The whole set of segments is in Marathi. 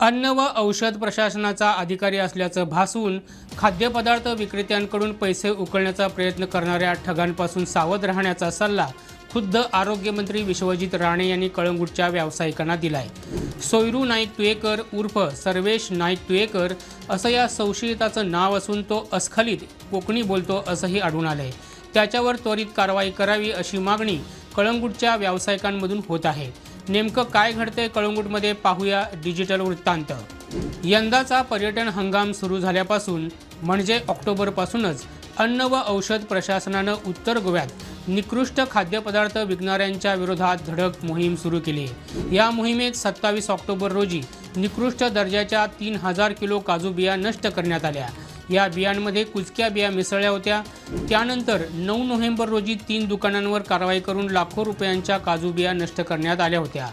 अन्न व औषध प्रशासनाचा अधिकारी असल्याचं भासून खाद्यपदार्थ विक्रेत्यांकडून पैसे उकळण्याचा प्रयत्न करणाऱ्या ठगांपासून सावध राहण्याचा सल्ला खुद्द आरोग्यमंत्री विश्वजित राणे यांनी कळंगूटच्या व्यावसायिकांना दिलाय. सोयरू नाईक तुयेकर उर्फ सर्वेश नाईक तुयेकर असं या संशयिताचं नाव असून तो अस्खलित कोकणी बोलतो असंही आढळून आलंय. त्याच्यावर त्वरित कारवाई करावी अशी मागणी कळंगूटच्या व्यावसायिकांमधून होत आहे. नेमकं काय घडतंय कळंगूटमध्ये पाहूया डिजिटल वृत्तांत. यंदाचा पर्यटन हंगाम सुरू झाल्यापासून म्हणजे ऑक्टोबरपासूनच अन्न व औषध प्रशासनानं उत्तर गोव्यात निकृष्ट खाद्यपदार्थ विकणाऱ्यांच्या विरोधात धडक मोहीम सुरू केली. या मोहिमेत सत्तावीस ऑक्टोबर रोजी निकृष्ट दर्जाच्या तीन हजार किलो काजू बिया नष्ट करण्यात आल्या. या बियांमध्ये कुचक्या बिया मिसळल्या होत्या. त्यानंतर नऊ नोव्हेंबर रोजी तीन दुकानांवर कारवाई करून लाखो रुपयांच्या काजू बिया नष्ट करण्यात आल्या होत्या.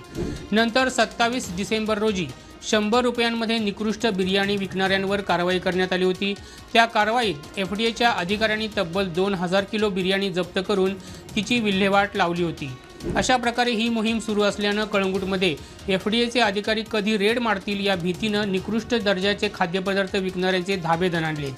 नंतर सत्तावीस डिसेंबर रोजी शंभर रुपयांमध्ये निकृष्ट बिर्याणी विकणाऱ्यांवर कारवाई करण्यात आली होती. त्या कारवाईत एफ डी एच्या अधिकाऱ्यांनी तब्बल दोन हजार किलो बिर्याणी जप्त करून तिची विल्हेवाट लावली होती. अशा प्रकारे ही मोहीम सुरू असल्यानं कळंगूटमध्ये एफ डी एचे अधिकारी कधी रेड मारतील या भीतीनं निकृष्ट दर्जाचे खाद्यपदार्थ विकणाऱ्यांचे धाबे दणाणले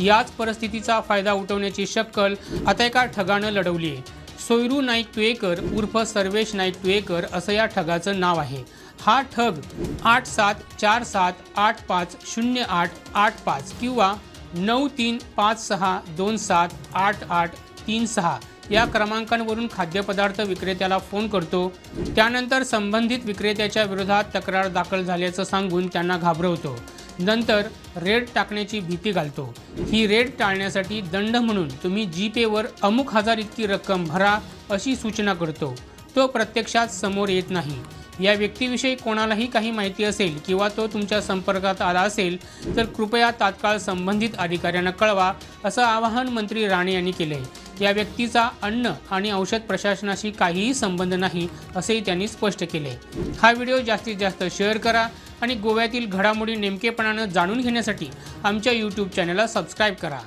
याच परिस्थितीचा फायदा उठवण्याची शक्कल आता एका ठगानं लढवली आहे. सोयरू नाईक तुयेकर उर्फ सर्वेश नाईक तुयेकर असं या ठगाचं नाव आहे. हा ठग आठ सात चार सात आठ पाच शून्य आठ आठ पाच किंवा नऊ तीन पाच सहा दोन सात आठ आठ तीन सहा या क्रमांकांवरून खाद्यपदार्थ विक्रेत्याला फोन करतो. त्यानंतर संबंधित विक्रेत्याच्या विरोधात तक्रार दाखल झाल्याचं सांगून त्यांना घाबरवतो. नंतर रेड टाकण्याची भीती घालतो. ही रेड टाळण्यासाठी दंड म्हणून तुम्ही जीपेवर अमुक हजार इतकी रक्कम भरा अशी सूचना करतो. तो प्रत्यक्षात समोर येत नाही. या व्यक्तीविषयी कोणालाही काही माहिती असेल किंवा तो तुमच्या संपर्कात आला असेल तर कृपया तात्काळ संबंधित अधिकाऱ्यांना कळवा असं आवाहन मंत्री राणे यांनी केले या व्यक्तीचा अन्न आणि औषध प्रशासनाशी काहीही संबंध नाही असेही त्यांनी स्पष्ट केले. हा व्हिडिओ जास्तीत जास्त शेअर करा आणि गोव्यातील घडामोडी नेमकेपणानं जाणून घेण्यासाठी आमच्या यूट्यूब चॅनलला सबस्क्राईब करा.